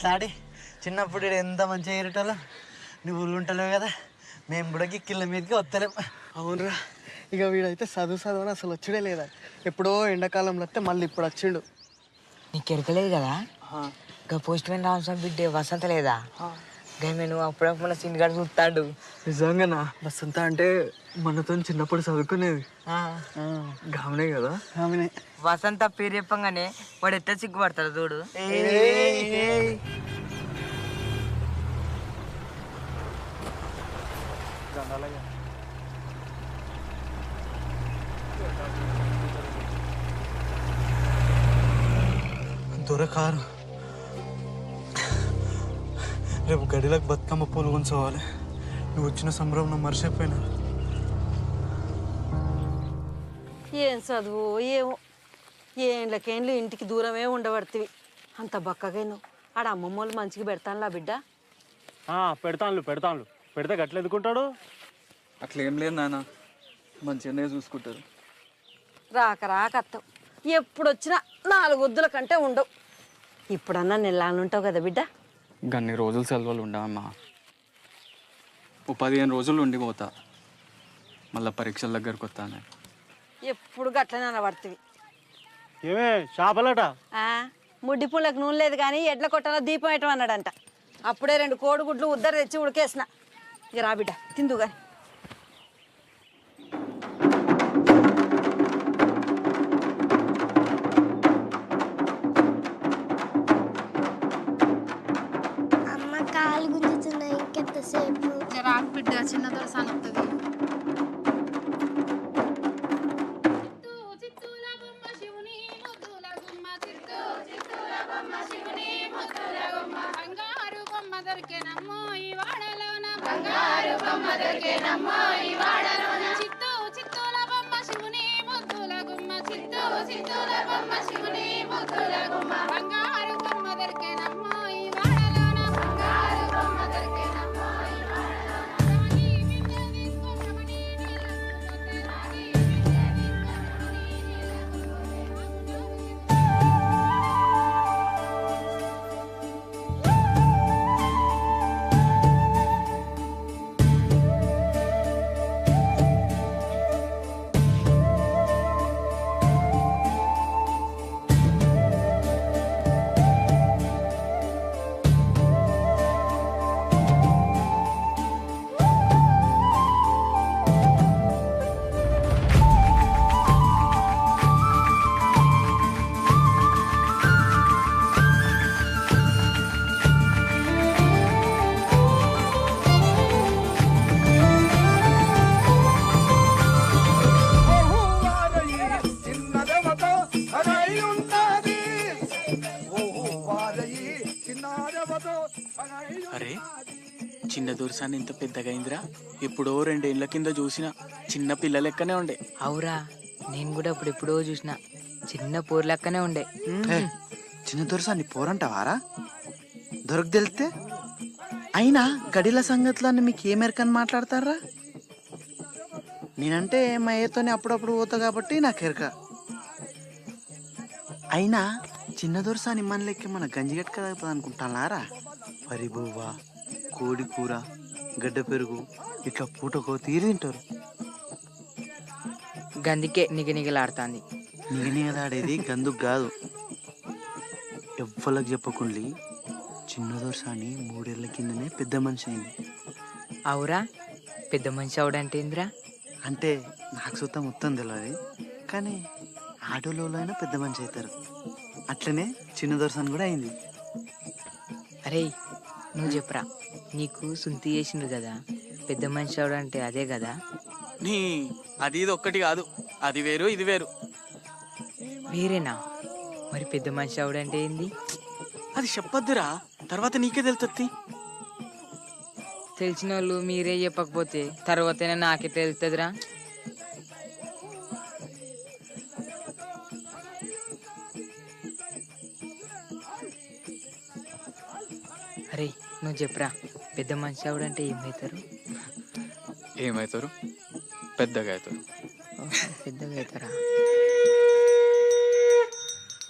గిట్లా ఆడి చిన్నప్పుడు ఎంత మంచిగా ఏరేటోళ్ళం? నువ్వు ఊళ్ళు ఉంటలేవు కదా. మేము కూడా గిక్కిళ్ళ మీదకి వస్తలేం. అవునరా. ఇక వీడైతే చదువు చదవని అసలు వచ్చుడే లేదా. ఎప్పుడో ఎండాకాలంలో వస్తే మళ్ళీ ఇప్పుడు వచ్చిండు. నీకు ఎరకలేదు కదా? ఇంకా పోస్ట్ మ్యాన్ రామస్వామి బిడ్డే వసంత లేదా? నువ్వు అప్పుడప్పుడు సిండిగాడు చూస్తాడు. నిజంగానా? వసంత అంటే మనతో చిన్నప్పుడు చదువుకునేది. గామనే కదా? ఆమెనే వసంత పేరు చెప్పంగానే వాడు ఎట్లా సిగ్గుపడతాడు చూడు. దొరకారు రేపు గడిలకు బతుకమ్మ పూలు ఉంచవాలి. నువ్వు వచ్చిన సంబరం నువ్వు మర్చిపోయినా. ఏం చదువు ఏమో. ఏండ్లకేండ్లు ఇంటికి దూరమే ఉండబడుతుంది అంత బక్కగా నువ్వు ఆడ అమ్మమ్మ వాళ్ళు మంచిగా పెడతానులా బిడ్డ? ఆ, పెడతానులు పెడతానులు. పెడితే గట్ల ఎదుకుంటాడు? అట్లా ఏం లేదు నాన్న. మంచిగానే చూసుకుంటారు రాక రాక అత్తవు. ఎప్పుడు వచ్చినా నాలుగు వద్దుల కంటే ఉండవు. ఇప్పుడన్నా నెల్లానుంటావు కదా బిడ్డ? గన్ని రోజులు సెలవులు ఉండవమ్మా. ఓ పదిహేను రోజులు ఉండిపోతా మళ్ళీ పరీక్షల దగ్గరకు వస్తాను. ఎప్పుడు గట్లనే అనబడుతుంది ఏమే చేపలట? ముడ్డి పుల్లకి నూనె లేదు కానీ ఎడ్ల కొట్టాలో దీపం పెట్టడం అన్నాడంట. అప్పుడే రెండు కోడిగుడ్లు ఉద్దరు తెచ్చి ఉడికేసిన. ఇక రా బిడ్డ ఇంకెంతసేపు రాకు బిడ్డ చిన్న దొరసాని వస్తుంది బంగారు బొమ్మ దొరికేనమ్మో ఈ వాడలోన. చిత్తూ చిత్తూల బొమ్మ శివుని ముద్దుల గుమ్మ చిత్తూ చిత్తూల బొమ్మ శివుని ముద్దుల గుమ్మ. అరే చిన్న దొరసాన్ని ఇంత పెద్దగా అయిందిరా ఎప్పుడో రెండేళ్ళ కింద చూసిన. చిన్న పిల్ల లెక్కనే ఉండే. అవురా నేను కూడా ఇప్పుడు ఎప్పుడో చూసిన. చిన్న పూర్ లెక్కనే ఉండే చిన్న దొరసాన్ని పోరంటావారా? దొరక తెలితే అయినా గడిల సంగతులన్నీ మీకు ఏ మేరకని మాట్లాడతారా? నేనంటే మా ఏతోనే అప్పుడప్పుడు పోతా కాబట్టి నాకు ఎరక అయినా చిన్న దొరసాని మన లెక్క మన గంజిగట్క తాగుతుంది అనుకుంటానారా వరి బువ్వ కోడి కూర గడ్డ పెరుగు ఇట్లా పూటకో తీరి తింటారు. గందికే నిగనిగలాడుతాంది. నిగనిగదాడేది గందుకు కాదు. ఎవ్వలకు చెప్పకుండి చిన్న దొరసాని మూడేళ్ళ కిందనే పెద్ద మనిషి అయింది. అవురా? పెద్ద మనిషి అవడంటే ఏందిరా? అంటే నాకు సుత మొత్తం తెలియదు కానీ ఆటోలో అయినా పెద్ద మనిషి అవుతారు. అట్లనే చిన్న దొరసాని కూడా అయింది. అరే నువ్వు చెప్పురా. నీకు సుంతి చేసిండ్రు కదా. పెద్ద మనిషి అవడంటే అదే కదా. నీ అది ఇది ఒక్కటి కాదు. అది వేరు ఇది వేరు. వేరేనా? మరి పెద్ద మనిషి అవడంటే ఏంది? అది చెప్పొద్దురా. తర్వాత నీకే తెలుస్తుంది తెలిసిన వాళ్ళు మీరే చెప్పకపోతే తర్వాతనే నాకే తెలుస్తుందిరా నువ్వు చెప్పురా పెద్ద మనిషి అవడంటే ఏమవుతారు ఏమవుతారు పెద్దగా అవుతారు. పెద్దగా అవుతారా?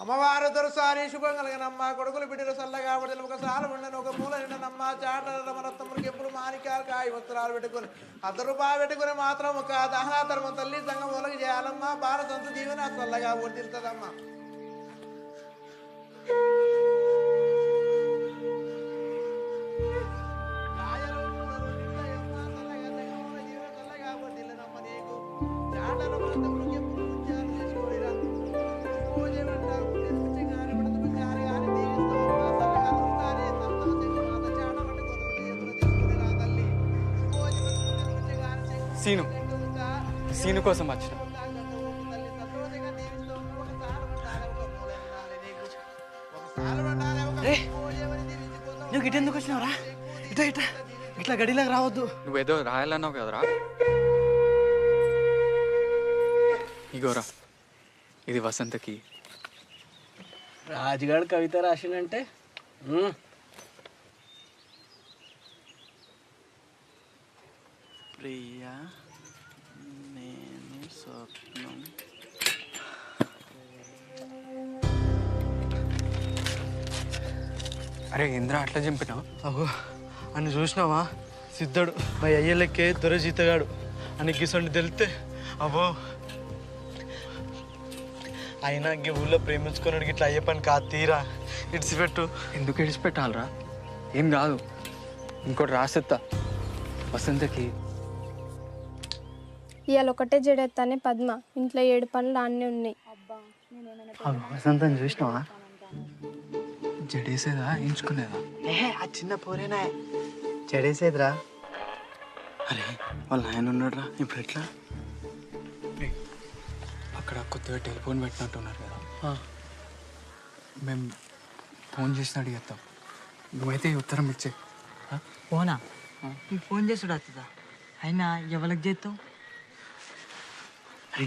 అమ్మవారు దొరసారి శుభం కలిగినమ్మ కొడుకులు బిడ్డలు చల్లగా బిడ్డలు ఒక సాలు ఉండను ఒక మూల నిండనమ్మ చాట రమరత్తముడికి ఎప్పుడు మాణిక్యాలు కాయ వస్త్రాలు పెట్టుకుని అర్ధ రూపాయలు పెట్టుకుని మాత్రం ఒక దహనా ధర్మం తల్లి సంఘం మూలకి చేయాలమ్మ భారతంత దీవెన చల్లగా వర్తిల్తుందమ్మా సీను. సీను కోసం వచ్చిన. నువ్వు ఇటు ఎందుకు వచ్చినావురా? ఇట ఇట. ఇట్లా గడిలోకి రావద్దు. నువ్వేదో రాయాలన్నావు కదరా. ఇగోరా ఇది వసంతకి. రాజుగాడు కవిత రాసిండంటే ఉమ్, ప్రియా నేను స్వప్నం. అరే ఇంద్ర అట్లా చంపినావు అగో అని చూసినావా? సిద్ధుడు మా అయ్యలకే దొర జీతగాడు అని గిసండి తెలితే అబ్బో. అయినా ఈ ఊళ్ళో ప్రేమించుకున్నాడు ఇట్లా అయ్యే పని కాదు తీరా. ఇడిచిపెట్టు. ఎందుకు విడిచిపెట్టాలరా ఏం కాదు. ఇంకోటి రాసేత్తా. వసంతకి. ఇవాళ ఒకటే జడెత్తానే పద్మ. ఇంట్లో ఏడు పనులు అన్నీ ఉన్నాయి. వసంతం చూసినావా? జడేసేదా? ఎంచుకునేదా ఏ ఆ చిన్న పోరేనా? చెడేసేదిరా అరే వాళ్ళ ఆయన ఉన్నాడురా. ఇప్పుడు ఎట్లా? అక్కడ కొత్తగా టెలిఫోన్ పెట్టినట్టున్నారు కదా. మేము ఫోన్ చేసిన అడిగేస్తాం నువ్వైతే ఉత్తరం ఇచ్చే. ఫోనా? నీకు ఫోన్ చేసుడు వస్తుందా అయినా ఎవరికి చేస్తావు అరే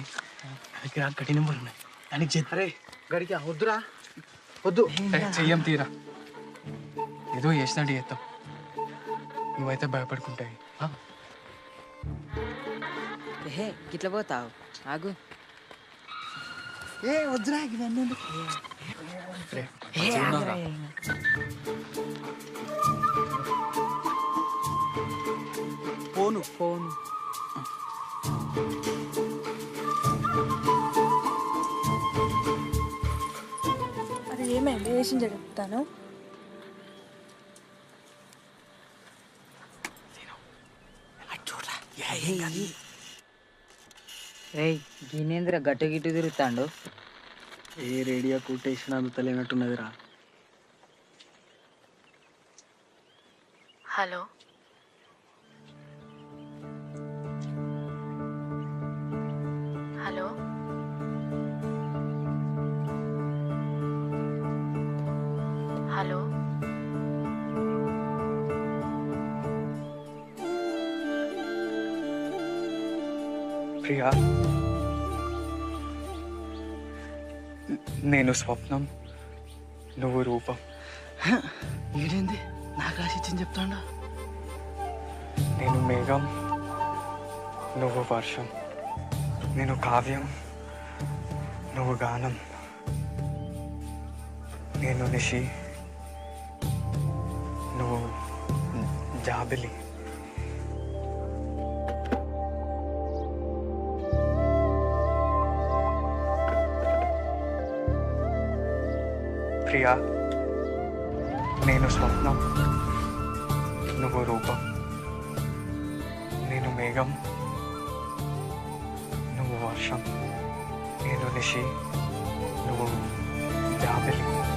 దగ్గర గడి నెంబర్ ఉన్నాయి. దానికి అరే గడికి వద్దురా. వద్దు. చెయ్యం తీరా. ఏదో చేసిన అడిగేస్తాం నువ్వైతే భయపడుకుంటాయి. హే గిట్ల పోతావు? ఆగు. ఏ వద్దురా ఇవన్నీ. ఫోను ఫోన్ అది ఏమైంది వేసిన జడుపుతాను రేయ్ గినేంద్ర గట్టు గిట్టు తిరుగుతాండు? ఏ రేడియో కొట్టేసిన అందుతలేనట్టున్నదిరా. Hello hello. ప్రియా నేను స్వప్నం నువ్వు రూపం. మీరేంది నాకు రాసిచ్చని చెప్తాడా? నేను మేఘం నువ్వు వర్షం నేను కావ్యం నువ్వు గానం. నేను నిషి నువ్వు జాబిలి. ప్రియా నేను స్వప్నం. నువ్వు రూపం. నేను మేఘం. నువ్వు వర్షం. నేను నిషి. నువ్వు